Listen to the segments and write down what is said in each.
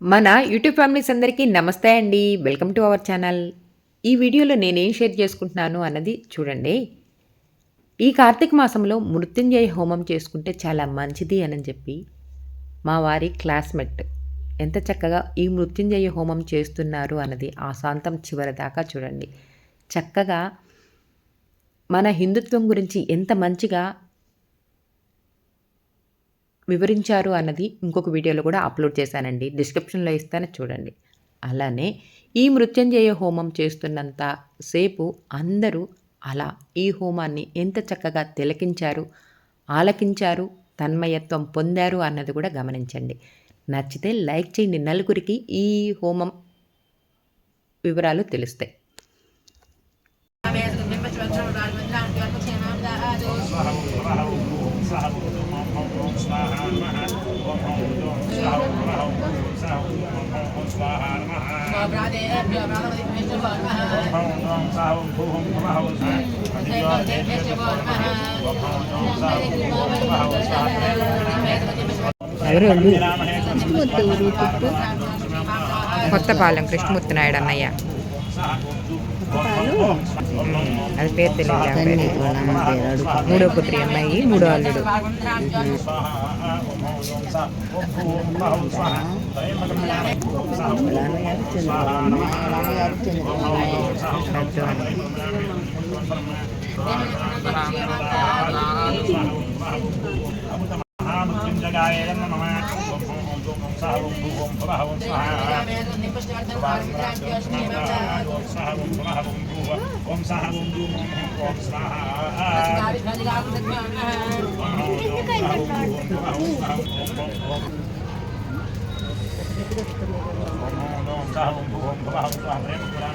మన YouTube families అందరికీ నమస్తే అండి. Welcome to our channel. ఈ వీడియోలో నేనేం షేర్ చేసుకుంటున్నాను అన్నది చూడండి. ఈ కార్తీక మాసంలో మృత్యుంజయ హోమం చేసుకుంటే చాలా మంచిది అని చెప్పి మా వారి క్లాస్మేట్ ఎంత చక్కగా ఈ మృత్యుంజయ హోమం చేస్తున్నారు అన్నది ఆ సాంతం చివరి దాకా చూడండి. చక్కగా మన హిందుత్వం గురించి ఎంత మంచిగా వివరించారు అన్నది ఇంకొక వీడియోలో కూడా అప్లోడ్ చేశానండి. డిస్క్రిప్షన్లో ఇస్తాను చూడండి. అలానే ఈ మృత్యుంజయ హోమం చేస్తున్నంత సేపు అందరూ అలా ఈ హోమాన్ని ఎంత చక్కగా తిలకించారు ఆలకించారు తన్మయత్వం పొందారు అన్నది కూడా గమనించండి. నచ్చితే లైక్ చేయండి. నలుగురికి ఈ హోమం వివరాలు తెలుస్తాయి. కొత్తపాలెం కృష్ణమూర్తి నాయుడు అన్నయ్య. అది పేరు తెలియదు మూడో పుత్రి అమ్మాయి మూడో అల్లుడు. మహామృత్యుంజగాయ నమ ఓం ఓం ఓం ఓం సహ ఓం భూ ఓం భువః ఓం స్వాహ ఓం సహ ఓం భువః ఓం భూ ఓం సహ ఓం భూ ఓం ఓం ఓం స్వాహ ఓం సహ ఓం భూ ఓం భువః ఓం సహ ప్రేమ పురాణ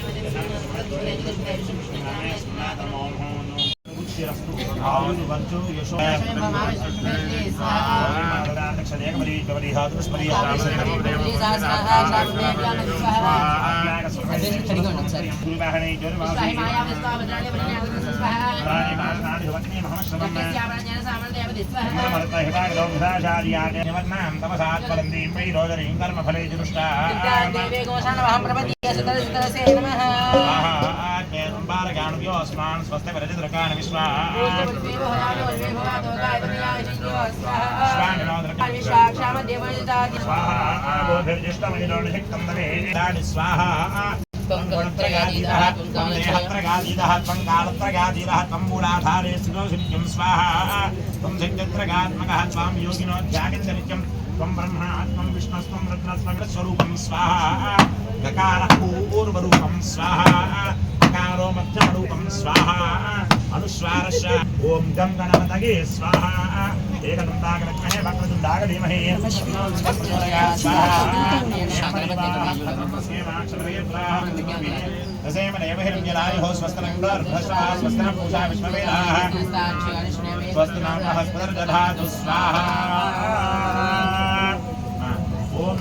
Ελλάδα, μόνο, μόνο. ఓం సహ ఓం భూ ఓం ఓం ఓం స్వాహ నమః ఓం స్వాహ ఓం ఓం స్వాహ ఓం స్వాహ నమః యాదే రుద్ర శివ ఓం స్వాహ శారే స్వాహ ఓం స్వాహ ఓం ఓం స్వాహ ఓం ఓం స్వాహ ఆయుర్వంచు యశో కర్మఫలే దృష్టా तारकाण्यो अस्मान् स्वस्ति विरजित रकान् विश्वाः स्वाहा त्वङ्गत्रगादीदः त्वङ्गालत्रगादीदः त्वं मूलाधारे स्थितो सिद्ध्यं स्वाहा त्वं स्वाहा ॐकारो मध्यारूपं स्वाहा। अनुस्वारश्च ॐ गङ्गणपतये स्वाहा। एकदन्तागलक्ष्महे वक्रतुण्डाग स्वाहा।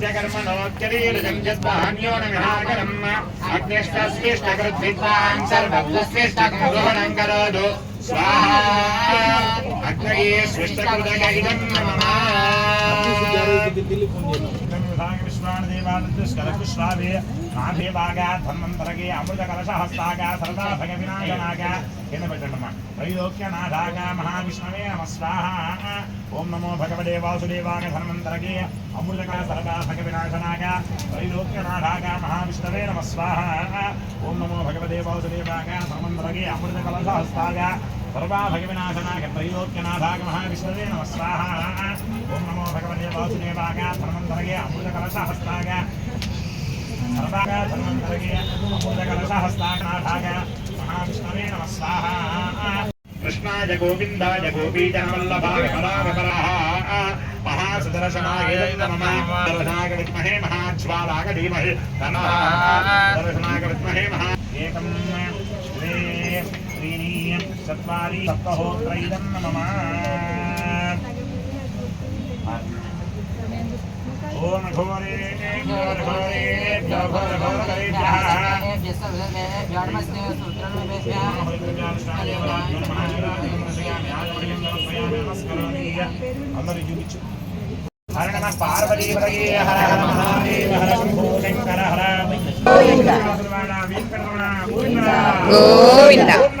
ప్రభో ఏడుకొండలవాడ వెంకటరమణ గోవింద గోవింద యరస్య కర్మణోత్యరీరుజం జస్వాన్యో నమిహాకరం అగ్నిష్టశ్రేష్టకృద్విద్వాన్ సర్వభూశ్రేష్టకం గ్రహణం కరోతు స్వాహా నాభే భాగా ధన్వంతరగే అమృత కలశ సరదా భగ వినాశనాగా కింద పెట్టండమ్మా. త్రైలోక్యనాథాగా మహావిష్ణవే నమ స్వాహ. ఓం నమో భగవదే వాసుదేవాయ ధన్వంతరగే అమృతక సరదా భగ వినాశనాగా త్రైలోక్యనాథాగా మహావిష్ణవే నమ స్వాహ. ఓం నమో భగవదే వాసుదేవాయ అమృత కలశహస్తాయ सर्वा भगविनाशनाय त्रैलोक्यनाथाय महाविष्णवे नमः स्वाहा। ॐ नमो भगवते वासुदेवाय धर्मन्तरगे अमृतकलशहस्ताय। सर्वाय धर्मन्तरगे अमृतकलशहस्तानाथाय महाविष्णवे नमः स्वाहा। कृष्णाय गोविन्दाय गोपीजनवल्लभाय परावपराः महासुदर्शनाय विद्महे महाज्वालाय धीमहि तन्नः विद्महे महा एकं द्वे त्रीणि चत्वारि सप्तहोत्रैदं नमः ॐ घोरे घोरे घोर घोरेभ्यः అందరూ చూపించు హర నమ పార్వతీ పదగే హర హర మహాదేవ హర శంభో శంకర హర సర్వాణ వెంకటరమణ గోవింద గోవింద.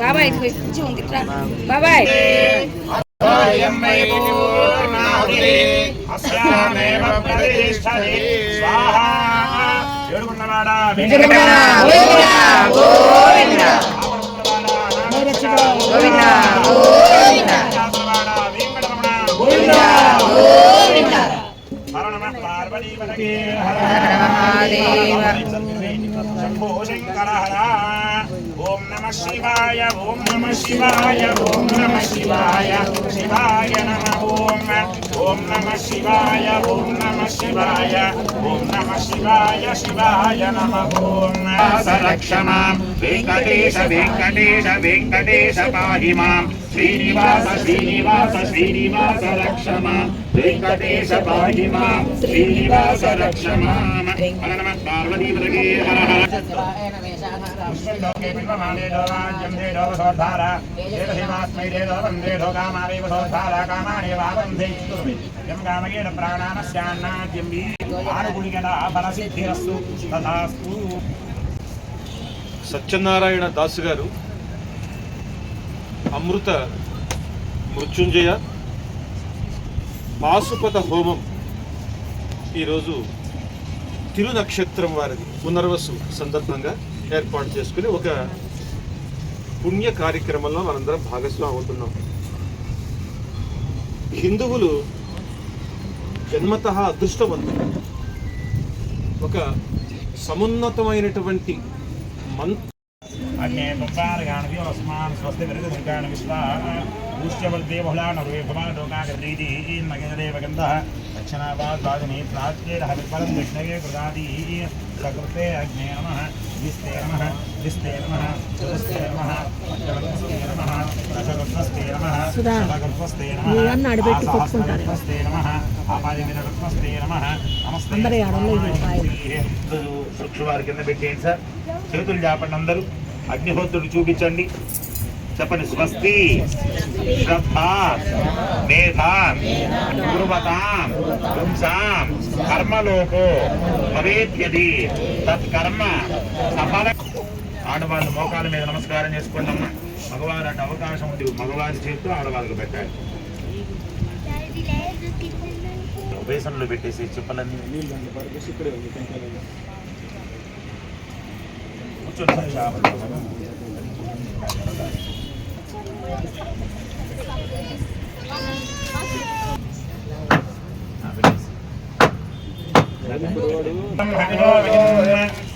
బాబాయ్ బాబాయ్. అస్యామేవ హర హర మహాదేవ. శంభో శంకర హర శివాయ ఓం నమ శివాయ ఓం నమ శివాయ శివాయ నమ ఓం. ఓం నమ శివాయ ఓం నమ శివాయ ఓం నమ శివాయ శివాయ నమ ఓం. రక్షమాం వెంకటేశ వెంకటేశ వెంకటేశ పాహి మాం శ్రీనివాస శ్రీనివాస శ్రీనివాస రక్షమాం. వెంకటేశ పాహి మాం శ్రీనివాస రక్షమాం. నమ. హర హర. సత్యనారాయణ దాసు గారు అమృత మృత్యుంజయ పాశుపత హోమం ఈరోజు తిరునక్షత్రం వారిది పునర్వసు సందర్భంగా ఏర్పాటు చేసుకుని ఒక పుణ్య కార్యక్రమంలో మనందరం భాగస్వామి అవుతున్నాం. హిందువులు జన్మత అదృష్టవంతులు. ఒక సమున్నతమైనటువంటి మన్ అగ్నే తుంబారగాణవి అస్మాన్ స్వస్తి విరుద్ధ దుర్గాణ విశ్వా ఊష్యవల్దే బహుళాన రువే భవాన్ లోకాగత్రీతి నగదేవ గంధః దక్షిణావాద్ వాదిని ప్రాచ్యేర విఫలం దక్షిణగే కృతాది. సకృతే అగ్నే నమః విస్తే నమః విస్తే నమః చతుస్తే నమః పంచవత్స్తే నమః దశగత్వస్తే నమః శతగత్వస్తే నమః నీళ్ళని అడబెట్టి కొట్టుకుంటారు. ఆసహస్రగత్వస్తే నమః ఆపాదిమిరగత్వస్తే నమః నమస్తే అందరి ఆడల్లో ఇది పాయలు. వృక్ష వారి కింద పెట్టేయండి సార్ చేతులు చాపండి అందరూ అగ్నిహోత్రుడు చూపించండి చెప్పండి స్వస్తి శ్రద్ధ మేధాం గురువతాం పుంసాం కర్మలోకో భవేద్యది తత్కర్మ సఫల. ఆడవాళ్ళు మోకాల మీద నమస్కారం చేసుకోండి అమ్మా. మగవారు అంటే అవకాశం ఉంది. మగవారి చేతితో ఆడవాళ్ళకు పెట్టాలి. బేసన్లో పెట్టేసి చెప్పాలని కూర్చోండి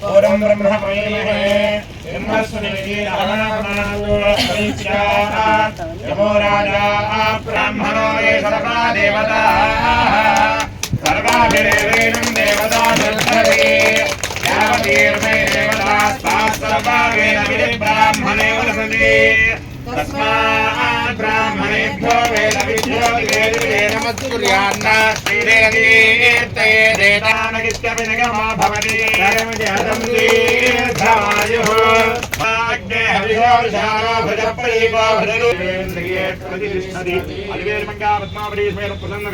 పూర్వం బ్రహ్మ మహిమహే యమో రాజా బ్రాహ్మణో ఏ సర్వా దేవతా సర్వాభిరేణం దేవతా బ్రాహ్మణే వసతి तस्मात् ब्राह्मणेभ्यो वेदविभ्यो वेदविदे नमस्कुर्यान्न श्रीदेवीर्ते देतानगित्यभिनिगमो भवति धर्मजहतं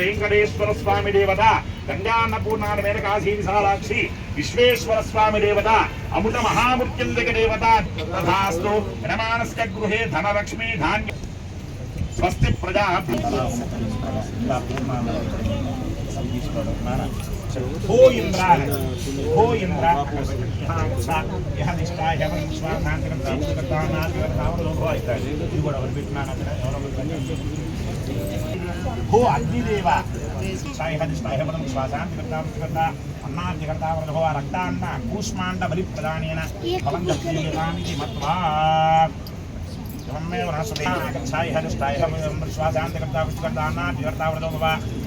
వెంకటేశ్వర స్వామి దేవత గంగాన్నపూర్ణాల మేర కాశీ విశాలాక్షి విశ్వేశ్వర స్వామి దేవత అమృత మహామృత్యుందక దేవత తథాస్తు రమానస్క గృహే ధనలక్ష్మి ధాన్య స్వస్తి ప్రజా హో ఇంద్ర హో ఇంద్ర యహ నిష్ఠా హేమం స్వాహాంతరం ఇది కూడా ఎవరు పెట్టినాను అక్కడ ఎవరో హో అగ్నిదేవ సాయిహది సాయిహవనం శ్వాసాంతి కర్తాం కర్తా అన్నాంతి కర్తా వరదో రక్తాన్న కూష్మాండ బలి ప్రదానేన భవంత ప్రియతానికి మత్వా त्वमेव नास्ति गच्छायः दुष्टायः श्वासान्तिकर्ता विष्कर्ता अन्नातिकर्ता वरदो भव अतो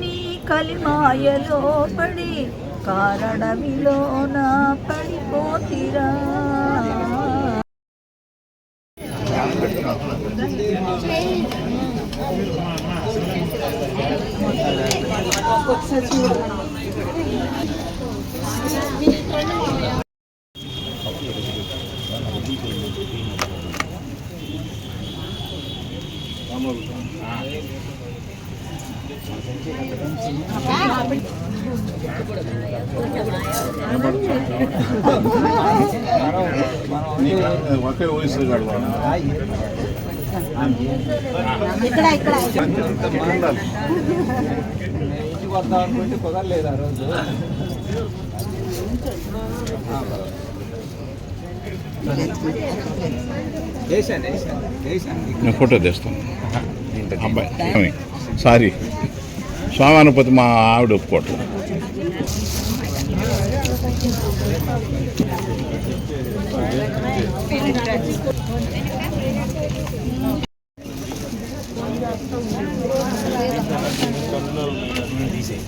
నీ కలిమాయలో పడి కారణమిలో నా పడిపోతిరా. ఒకే వయసు గడవాలి ఇక్కడ ఇక్కడ ఇంటికి వద్దాం అనుకుంటే కుదరలేదు ఆ రోజు ఫోటో తెస్తాను. అబ్బాయి సారీ. స్వామి అనుపతి మా ఆవిడ ఒప్పుకోవట్లేదు తీసేయి